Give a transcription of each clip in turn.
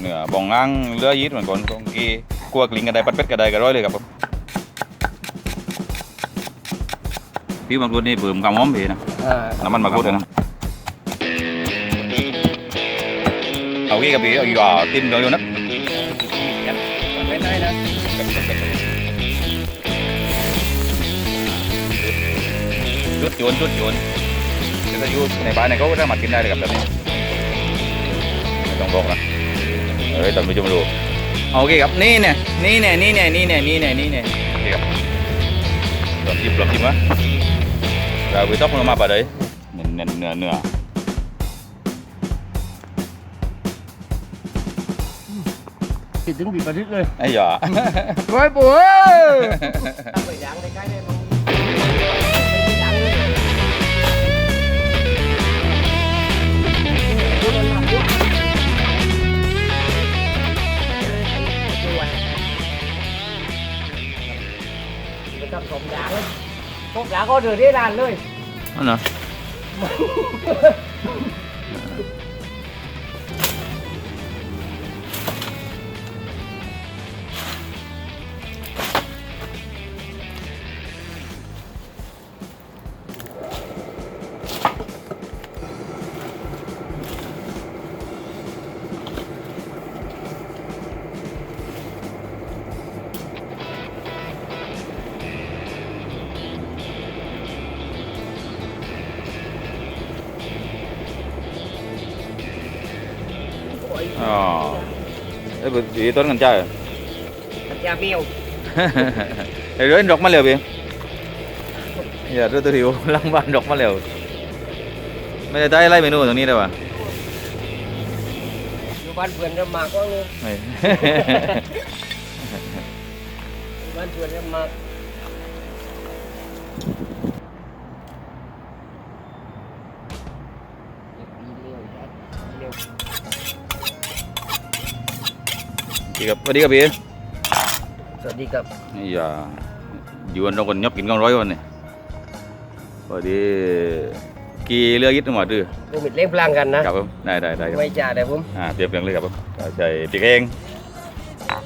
เนื้อบองง้างเลือยีดเหมือนกันตรงกี้กลัวกลิ้งกันได้ปัดเป็ดกันได้ก็ร้อยเลยครับผมพี่บางรุ่นนี่เพิ่มความหอมพี่นะอ่าน้ำมันมะกรูดเลยนะเอากี้กับพี่เอาอยู่อะติ้มเดี๋ยวอยู่นะไม่ได้นะจุดโยนจุดโยนแต่ถ้าอยู่ในบ้านเนี่ยเขาก็สามารถกินได้เลยครับแบบนี้ไม่ต้องบอกนะ เอ้ยตอนไปจุ่มดูเอาโอเคครับนี่เนี่ยนี่เนี่ยนี่เนี่ยนี่เนี่ยนี่เนี่ยนี่เนี่ยโอเคครับลองจิ้มลองจิ้มวะเราไปต๊อกมันมาปะเลยเนื้อเนื้อเนื้อเนื้อติดถึงบีบประทิษเลยไอ้หยาร้อยปุ๋ยไปยางใกล้ๆเลย ทำสมยางเลยพวกยางก็เดือดได้นานเลยนั่นเหรออ๋อ ไอ้บุตรต้นกันจ้ายาเมียวไอ้เรื่องดอกมะเหลวพี่อย่าเรื่องตัวทิวหลังบ้านดอกมะเหลวไม่ได้ได้ไล่เมนูตรงนี้ได้ป่ะอยู่บ้านเพื่อนจะมาก็เลยไม่บ้านเนจะมาดีครับสวัสดีครับพี่สวัสดีครับนี่อย่าอยู่กันตรงคนยอบกินกองร้อยวันนี่สวัสดีกี่เรือยึดมาดื้อลูกมิดเลี้ยงพลังกันนะครับผมได้ได้ได้ครับไม่จ่าแต่ผมอ่าเตรียมเรียงเลยครับผมใส่ปีกเองอ่า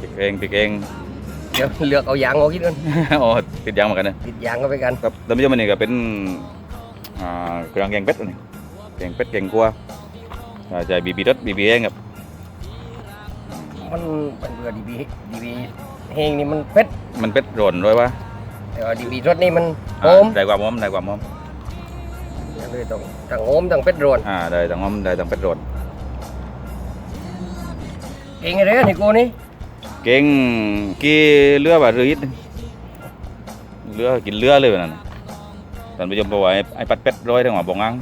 ปีกเองปีกเองเดี๋ยวเลือกเอายางเอาคิดกันอ๋อติดยางเหมือนกันนะติดยางก็ไปกันครับท่านผู้ชมอันนี้ก็เป็นอ่าเครื่องแกงเป็ดอันนี้แกงเป็ดแกงกัวอ่าใส่บีบีรสบีบีเองครับ มันมันเบื่อดีบีดีบีเฮงนี่มันเผ็ดมันเป็ดร้อนด้วยวะแต่ว่าดีบีรสนี่มันหอ่าอมได้ความหอมได้ความหอมเลยต้องตั้งหอมตั้งเผ็ดร้อนอ่าได้ทั้งหอมได้ทั้งเป็ดร้อนเองไงเนี่ยนี่กูนี่เก่งกี่เรือบ่เรือยิดเรือกินเรือเลยแบบนั้นน่ะท่านผู้ชมบอกว่าไอ้ไอ้ปัดเป็ดร้อยทั้งหัวบองงัง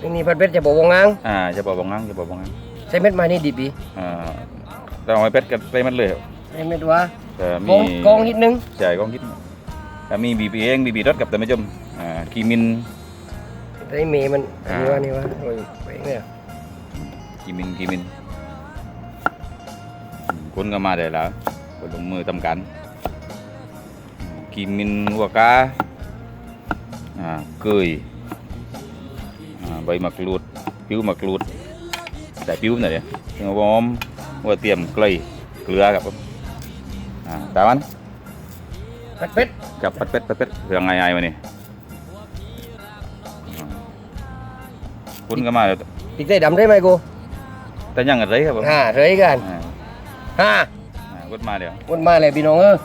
นี่นี่ผัดเผ็ดจะบอกวงงางอ่าจะบอกบองงังจะบอกบองงังใส่เม็ดมานี่ดีบีอ่า แต่เอาไอ้เป็ดกับไปมันเลยครับใส่เม็ดว่าแต่กมีองกองนิดนึงใช่กองคิดแต่มีบีบีเองบีบีรถกับท่านผู้ชมอ่ากีมินใส่เมย์มันอันนี้ว่านี่ว่าโอ้ยไปเนี่ยกีมินกีมินอืมคนก็มาได้แล้วก็ลงมือทำการอืมกีมินหัวกาอ่าเกยอ่าใบมะกรูดผิวมะกรูดแต่ผิวหน่อยเดียวถึงหอม หัวเตรียมเกลือเกลือครับผมอ่าตามมันผัดเผ็ดกับปัดเป็ดปัดเป็ดเรื่องไงไงมานี่อ่าคุณก็มาแล้วติดใจดำได้ไหมกูแต่ยังอะไรครับผมฮ่าเฮ้ยกันอ่าฮ่าอ่าคุณมาแล้วคนมาเลยพี่น้องเออ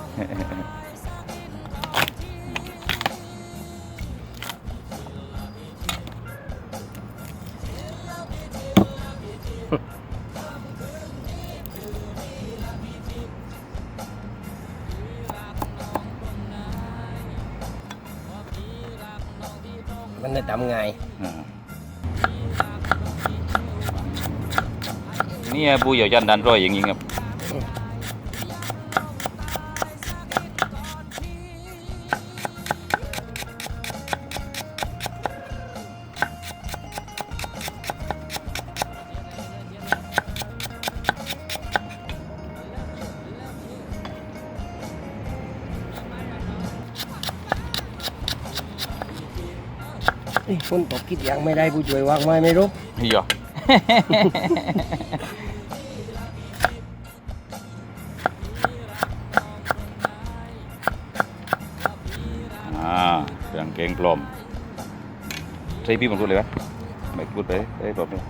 มันจะทำไงอ่านี่บูเหยี่ยันดันร้อยอย่างนี้ครับ คนตกคิดยังไม่ได้ผู้ช่วยวางไม้ไม่รู้นี่เหรอ อ่าเครื่องเกงปลอมใส่พี่บังรุดเลยวะไม่พูดไปได้ปลอมเลย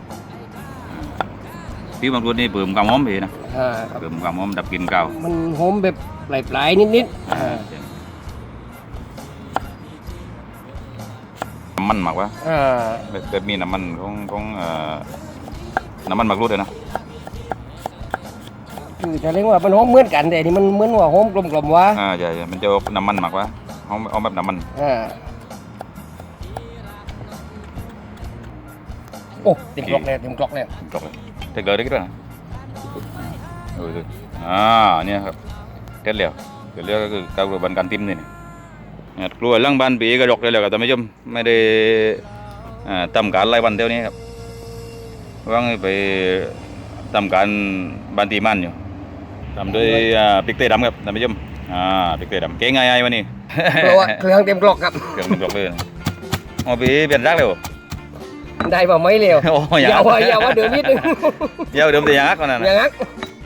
พี่บังรุดนี่เพิ่มความหอมไปนะอ่าครับเพิ่มความหอมดับกลิ่นเก่ามันหอมแบบปลายๆนิดๆอ่าน้ำ มันหมักวะอ่าแบบแบบมีน้ำมันของของเอ่อน้ำมันหมักรูดเลยนะคือจะเรียกว่ามันหอมเหมือนกันแต่นี่มันเหมือนว่าหอมกลมๆวะอ่าใช่ใช่มันจะเอาน้ำมันหมักวะเอาเอาแบบน้ำมันอ่าโอ้เต็มกลอกเลยเต็มกลอกเลยจบเลยเทคเลยได้กี่ตัวนะเอออ่าเนี่ยครับเท็ดแล้วเท็ดแล้วก็คือการกระบวนการติ้มนี่นี่เนี่ย กลัวเรื่องบ้านปีกระดกได้แล้วก็ท่านผู้ชมไม่ได้อ่าทำการรายวันเท่านี้ครับว่างไปทำการบ้านตีมันอยู่ทำด้วยอ่าพริกเตยดำครับท่านผู้ชมอ่าพริกเตยดำเก่งไงไงวันนี้เพราะว่าเครื่องเต็มกลอกครับเครื่องดอกเลยนะอ๋อปีเปลี่ยนรักเลยเหรอได้ป่ะไม่เร็วโอ้ยอย่าว่าอย่าว่าเดิมนิดนึงเดี๋ยวเดิมแต่ยังรักกว่านั้นอย่านะงั้นช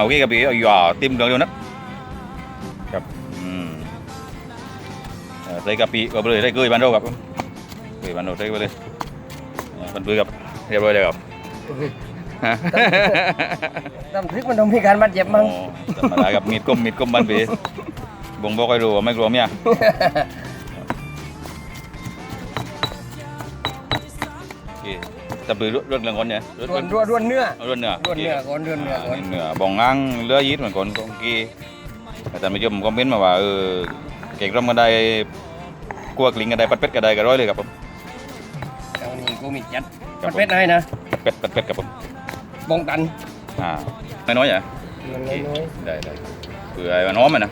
โอเคครับพี่เอาอยู่อะติ้มเดือดๆนะครับอืมเอ่อใส่กะปิก็ไปเลยใส่เกลือบ้านเราครับเกลือบ้านเราใส่ไปเลยเอ่อมันเปื่อยครับเรียบร้อยเลยครับฮะน้ำพริกมันต้องมีการมัดเย็บมั้งโอ้ธรรมดาครับมีดก้มมีดก้มบ้านพี่บ่งบอกให้รู้ว่าไม่กลัวเมีย แต่ปือรถเรื่องคนเนี่ยรวนรวนรวนเนื้อเอารถเนื้อรวนเนื้อก่อนรวนเนื้อก่อนเนื้อบ่องง้างเลือยีดเหมือนคนกองกี้แต่ท่านผู้ชมคอมเมนต์มาว่าเออเก่งร่ำกันได้กลัวกลิงกันได้ปัดเป็ดกันได้ก็ร้อยเลยครับผมเอานี่กูมีจัดครัมับนเป็ดให้นะเป็ดปัดเป็ดครับผมบองตันอ่าไม่น้อยเหรอมันโอเคน้อยได้ได้เผื่อให้มันหอมมันนะ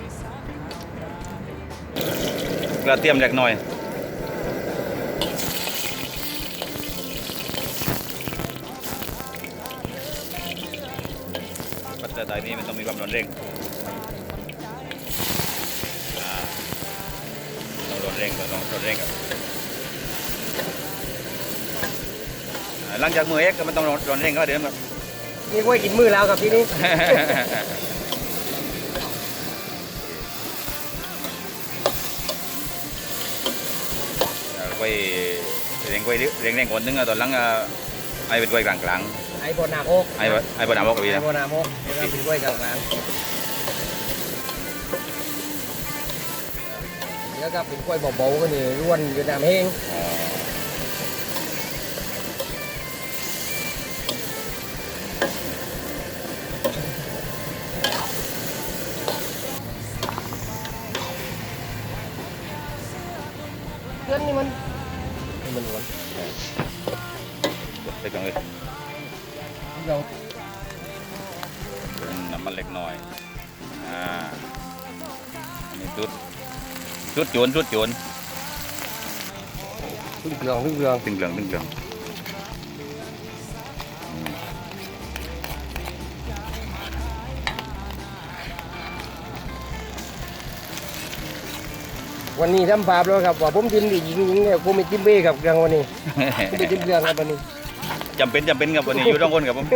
กระเทียมเล็กน้อย ปัจจัยนี้มันต้องมีความร้อนเร่งอ่าต้องร้อนเร่งต้องร้อนเร่งครับอ่าหลังจากมือเอ็กก็มันต้องร้อนร้อนเร่งก็เดิมครับๆนี่กล้วยกินมือแล้วครับที่นี่ quay riêng quay riêng riêng còn đứng ở toàn lắng ai bên quay càng lặng ไอ้บน หน้าโคก ai ai bên nào bốc cái ไอ้ gì บนหน้าโคกเดี๋ยวเราเป็นกล้วยกลางกลางแล้วก็เป็นกล้วยเบาๆก็นี่ร่วนอยู่น้ำแห้งเ chút chuồn chút chuồn พึ่งเกลืองพึ่งเกลือง tinh lượng tinh lượng วันนี้ทำภาพแล้วครับว่าผมกินดีหญิงหญิงเนี่ยผมไม่กินเบ้ครับเกลืองวันนี้ผมไม่กินเกลืองครับวันนี้จำเป็นจำเป็นครับวันนี้อยู่ต้องคนครับผม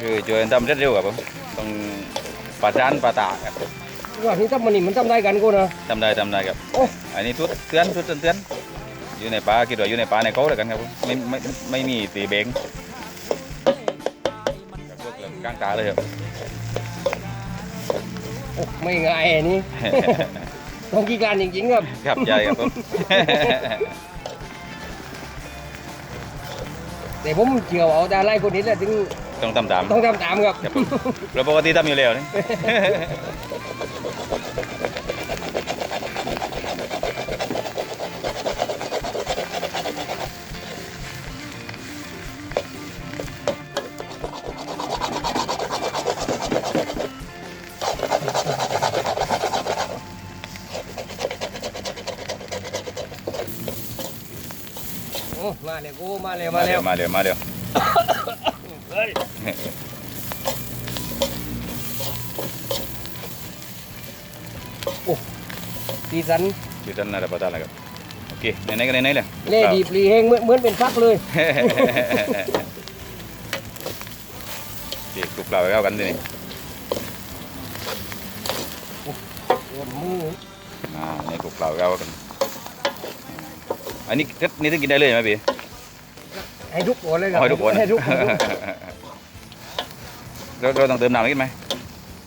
คือช่วยทำเร็วๆครับผมต้องประสานประตาครับ ว่าที่ทำมันนี่มันทำได้กันกูนะทำได้ทำได้ครับโอ้อันนี้ทุดเตือนทุดเตือนเตือนอยู่ในป่าคิดว่าอยู่ในป่าในเขาเลยกันครับผมไม่ไม่ไม่มีตีเบงกับพวกเรื่องกลางตาเลยครับโอ้ไม่ง่ายอันนี้ต้องกีการจริงๆครับครับใช่ครับผมแต่ผมเกี่ยวเอาดาไล่คนนี้แหละถึง ต้องตำตามต้องทำตามครับครับเราปกติตำอยู่แล้วนี่มาเร็วมาเร็วมาเร็วมาเร็วมาเร็ว เฮ้ยสีสันที่ท่านน่าจะประทานอะไรครับโอเคไหนๆก็ไหนๆเลยเล่ดีปลีเฮงเหมือนเหมือนเป็นฟักเลยเด็กกลุ่มเราไปเข้ากันดินี่ปวดมืออ่าในกลุ่มเราเข้ากันอันนี้ก็นี่ต้องกินได้เลยไหมพี่ให้ทุกคนเลยครับให้ทุกคนให้ทุกคน เราเราต้องเติมน้ำอีกไหม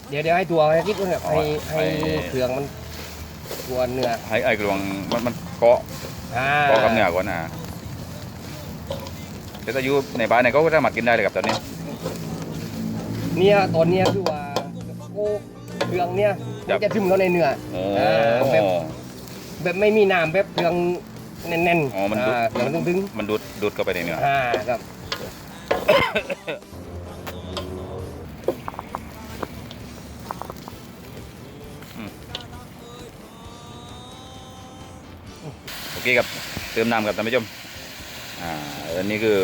เดี๋ยวเดี๋ยวให้ตัวให้คิดว่าแบบอ๋อให้ให้ให้เครื่องมันตัวเนื้อให้ไอ้กลวงมันมันเกาะอ่าเกาะกับเนื้อก่อนนะแต่ถ้าอยู่ในบ้านเนี่ยก็สามารถกินได้เลยครับตอนนี้เนี่ยตอนเนี้ยคือว่าโอ้เครื่องเนี่ยครัมับนจะซึมเข้าในเนื้อโอ้อ่าแบบแบบไม่มีน้ำแบบเครื่องแน่นอ๋อมันดูดาเครื่องตึงมันดูดดูดเข้าไปในเนื้อๆอ่าครับ โอเคครับเติมน้ำครับท่านผู้ชมอ่าอันนี้คือ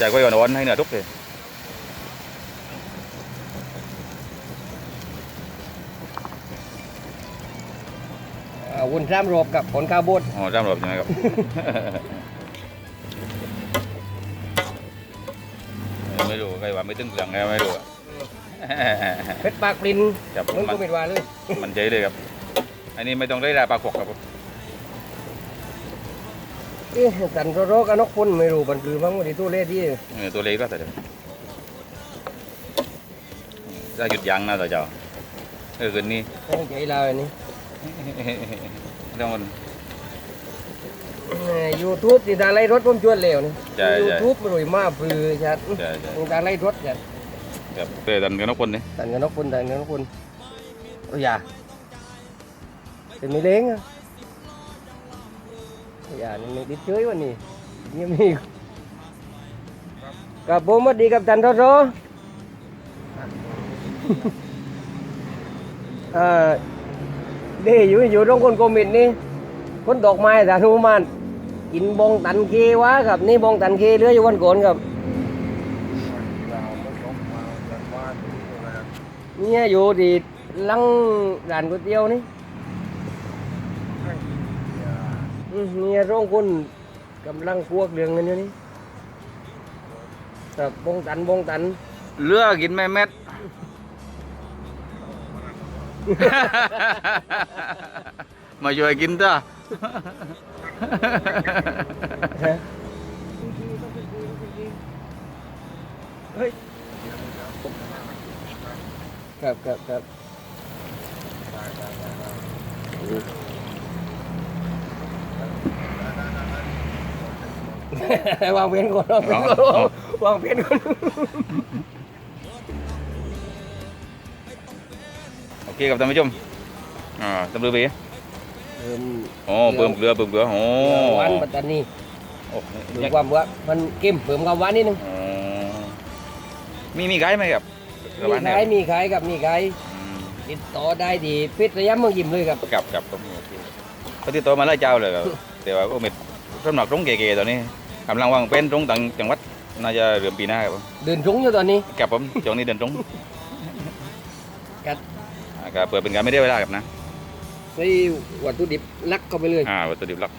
จากไว้อ่อนๆให้เนื้อทุกเลยอ่าวุ้นซ้ำรอบกับผลข้าวบดอ๋อจำรอบใช่ไหมครับไม่รู้ใครว่าไม่ตึงเสียงไงไม่รู้อะเพชรปากปลินครับมันมัก็นไม่ว่าเลยมันใจเลยครับ อันนี้ไม่ต้องได้ราปลาขวกครับผมเอ๊ะสันโรๆกับนกพ่นไม่รู้มันคือมั้งวันนี้ตู้เล่ที่เออตัวเล็กก็แต่เดี๋ยวจะหยุดยั้งนะต่อเจ้าเออคืนนี้ ตั้งใจเราอันนี้ต้องมัน ยูทูบที่ทางไล่รถผมชวนเร็วนี่ใช่ใช่ ยูทูบรวยมากปลือชัดใช่ใช่ทางไล่รถชัดครับเตะดันกันทุกคนนี่สันกับนกพ่นสันกับนกพ่นโอ้ยอย่า เป็นไม่เล้งอะอย่านี่ไม่ดิดเชยวันนี้เงียบมีกับผมวัสดีกับทันทศอ่าเด้อยู่อยู่ตรงคนโควิดนี่คนดอกไม้สาธุมานกินบองตันเควะครับนี่บองตันเคเหลืออยู่วันก่อนครับเนี่ยอยู่ที่หลังร้านก๋วยเตี๋ยวนี่ อืมเนี่ยร่องคนกำลังพวกเรื่องกันอยู่นี่ครับบองตันบองตัน เลือกกินแม่เม็ด มาช่วยกินจ้าเฮ้ยครับครับครับ วางเพียนก่อนวางเพียนก่อนวางเพียนก่อนโอเคครับท่านผู้ชมอ่าตำรวจบีเพิ่มโอ้เพิ่มเกลือเพิ่มเกลือโอ้หวานปัตตานีโอ้ดูยังความว่ามันเค็มเพิ่มความหวานนิดนึงอ๋อมีมีไกด์ไหมครับมีขายมีขายกับมีขายอืมติดต่อได้ที่เพชรระยะเมืองยิมเลยครับกับกับผมโอเคเขาติดต่อมาไล่เจ้าเลยครับแต่ว่าโอ้เม็ดสำหรับตรงเก๋ๆตอนนี้ กำลังวางเป็นตรงต่างจังหวัดน่าจะเริ่มปีหน้าครับผมเดินรุ้งอยู่ตอนนี้กับผมช่วงนี้เดินตรงครับอ่าก็เปิดเป็นการไม่ได้เวลาครับนะใส่วัตถุดิบลักเข้าไปเลยอ่าวัตถุดิบหลัก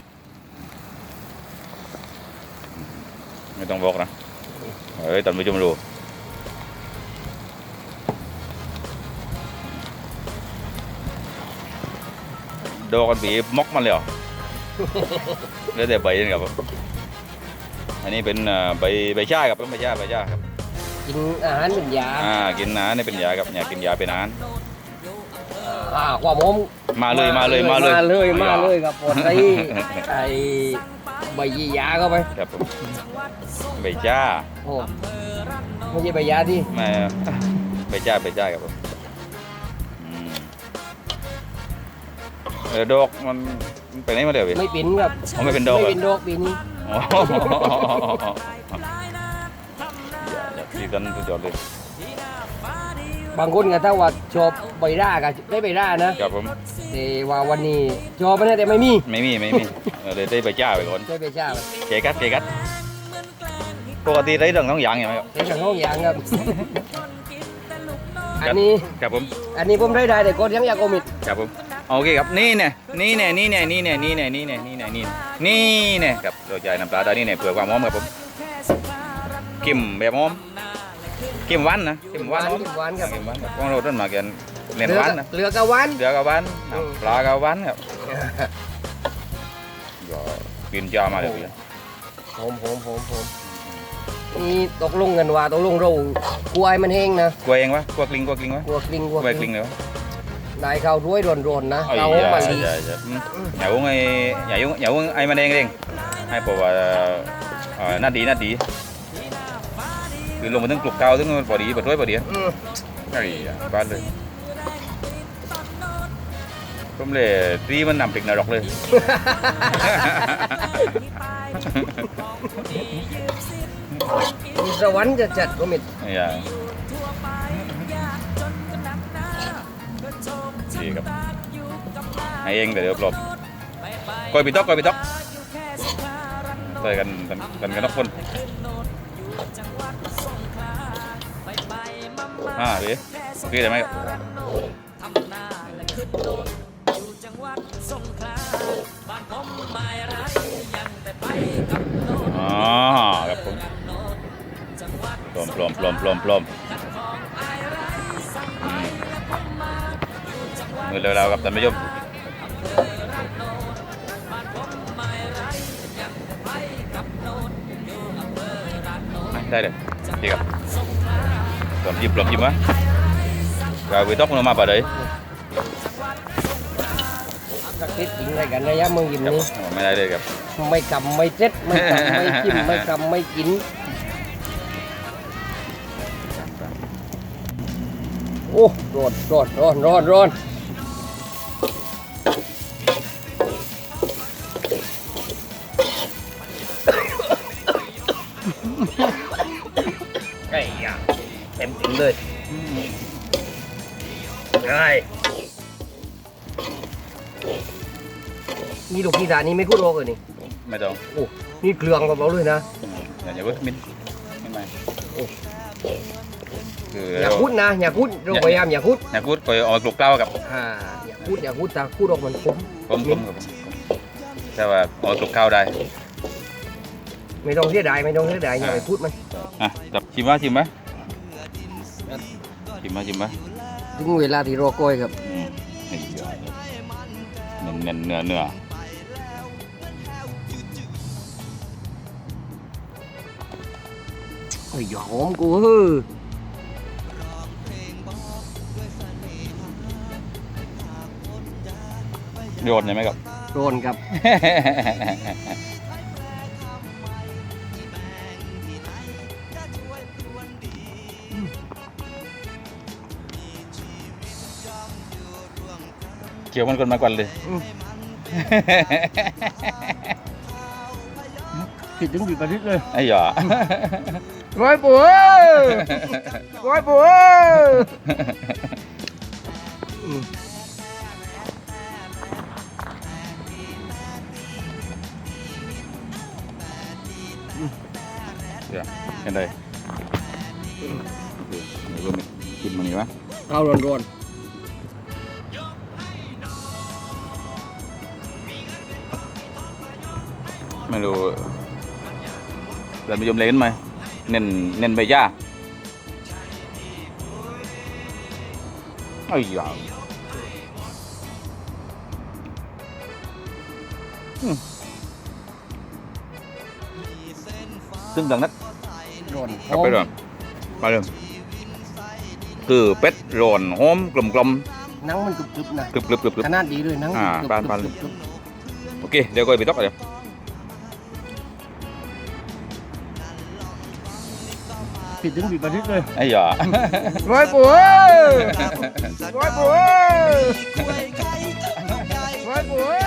ไม่ต้องบอกนะเฮ้ยตอนผู้ชมรู้ดอกกันบีมอกมันเลยเหรอ แล้วแต่ใบนี่ครับผม อันนี้เป็นอ่าใบใบชาครับใบชาใบชาครับกินอาหารเป็นยาอ่ากินน้านี่เป็นยาครับอยากกินยาเป็นอาหารอ่าความหอมมาเลยมาเลยมาเลยมาเลยมาเลยครับปอดใส่ไอ้ใบยี่ยาเข้าไปครับผมใบชาโอ้ไม่ใช่ใบยาที่ไม่ไปจ้าไปจ้าครับผมอืมเออดอกมันมันไปไหนมาเดี๋ยวพี่ไม่เป็นครับอ๋อไม่เป็นดอกเหรอไม่เป็นดอกปีนี้ อ๋ออย่าอย่าตีกันสุดยอดเลยบางคนก็ถ้าว่าชอบใบร่าก็ได้ใบร่านะครับผมเสีแต่ว่าวันนี้จอไปนะแต่ไม่มีไม่มีไม่มีเออเลยได้ไปจ้าไปก่อนช่วยไปจ้าไปเกกัดเกกัดปกติได้เรื่องต้องอย่างอย่างไรครับเดี๋ยวห้องยางครับ อันนี้ครับผม อันนี้ผมได้ได้แต่ก็ยังอยากโอมิดครับผม โอเคครับนี่เนี่ยนี่เนี่ยนี่เนี่ยนี่เนี่ยนี่เนี่ยนี่เนี่ยนี่เนี่ยนี่นี่เนี่ยครับเราใช้น้ำปลาตอนนี้เนี่ยเผื่อความหอมครับผมกิมแบบหอมกิมหวานนะกิมหวานหอมกินหวานครับกิมหวานครับของเราต้นมาเกินเน้นหวานนะเรือกะหวานเดือกกับหวานอืมน้ำปลากับหวานครับก็กินจ้ามาเลยพี่หอมหอมหอมหอมนี่ตกลงกันว่าตกลงเรากลัวไอ้มันแห้งนะกลัวเองวะกลัวกลิ้งกลัวกลิ้งวะกลัวกลิ้งกลัวกลัวกลิ้งเลยวะ ได้ข้าวถ้วยร้อนๆนะ Ôi, ข้าวหอม dạ, มันดี dạ, dạ. Ừ. nhà uống ai nhà uống nhà uống ai mà đen đen hai bộ uh, nát đi nát đi từ lúc mà từng cục cao từng bỏ đi bỏ đuôi bỏ đi อืม ai ba เลยผมเลยตีมันนำปิกนรกเลยมีสวรรค์จะจัดโอมิดอย่า ให้เองแต่เดี๋ยวปลบกอยปีต๊อกกอยปีต๊อกใส่กันกันกันทุกคนอ่าพี่พี่ได้ไหมครับอ๋อครับผมปลอมปลอมปลอมปลอมปลอมมือเร็วๆครับท่านผู้ชม ได้เลยดีครับปลอมจิ้มปลอมจิ้มวะ rồi bị tóc nó mà vào đấy สักทิศจริงอะไรกันระยะเมืองยิมครับนี้ไม่ได้เลยครับ ไม่กำไม่เจ็ดไม่กำไม่จิ้มไม่กำไม่กินโอ้ร้อนร้อนร้อนร้อนร้อน ไอ้นี่ลูกกีตาร์นี่ไม่พูดโลกเลยนี่ไม่ต้องโอ้นี่เกลืองกับเราเลยนะอย่าอย่าเพิ่งมินไม่ไม่โอ้คืออย่าพูดนะอย่าพูดเราพยายามอย่าพูดอย่าพูดคอยเอากลุกเกล้ากับอ่าอย่าพูดอย่าพูดแต่พูดออกมันคมผมผมกับผมแต่ว่าเอากลุกเกล้าได้ ไม่ต้องเสียดายไม่ต้องเสียดายอย่าไปพูดมันอะจับชิมวะชิมไหมชิมไหมชิมไหม ถึงเวลาที่รอคอยครับอืมไอ้เหี้ยเนื้อเนื้อเนื้อเนื้อไอ้ยหอมกูเฮ้อโยนใช่ไหมครับ โดนครับ เกี่ยวมันคนมากกว่าเลยคิดถึงบีบประทิษเลยไอ้หยอร้อยปัวร้อยปัว ท่านผู้ชมเล่นไหมเน้นเน้นใบหญ้าไอ้หยออืมซึ่งดังนั้นร้อนกลับไปก่อนมาเริ่มคือเป็ดร้อนหอมกลมกลมหนังมันกรึบๆนะๆกรึบกรึบกรึบกรึบขนาดดีเลยหนังอ่ากรึบปานๆปานกรึบโอเค เดี๋ยวก็ไปต๊อกเดี๋ยว ผิดถึงบิบบันทึกเลยไอ้หยอร้อยปุ๋ยร้อยปุ๋ยร้อยปุ๋ย